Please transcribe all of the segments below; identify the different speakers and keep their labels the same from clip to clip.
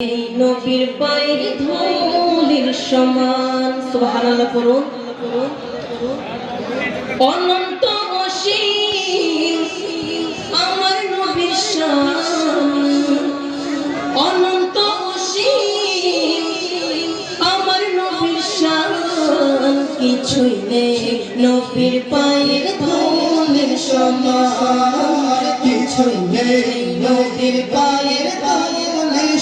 Speaker 1: এই নবীর পায়ের ধুলির সমান। সুবহানাল্লাহ, পড়ুন। অনন্ত অসীম আমার নবীর শান। অনন্ত অসীম আমার নবীর শান। কিছুই নেই নবীর পায়ের ধুলির সমান।
Speaker 2: কিছুই নেই নদীর পায়ের তালে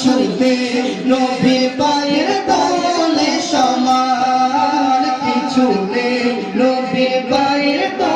Speaker 1: শান
Speaker 2: নবী পায়ের তলে সমান কিছু নবী পায়ের তলে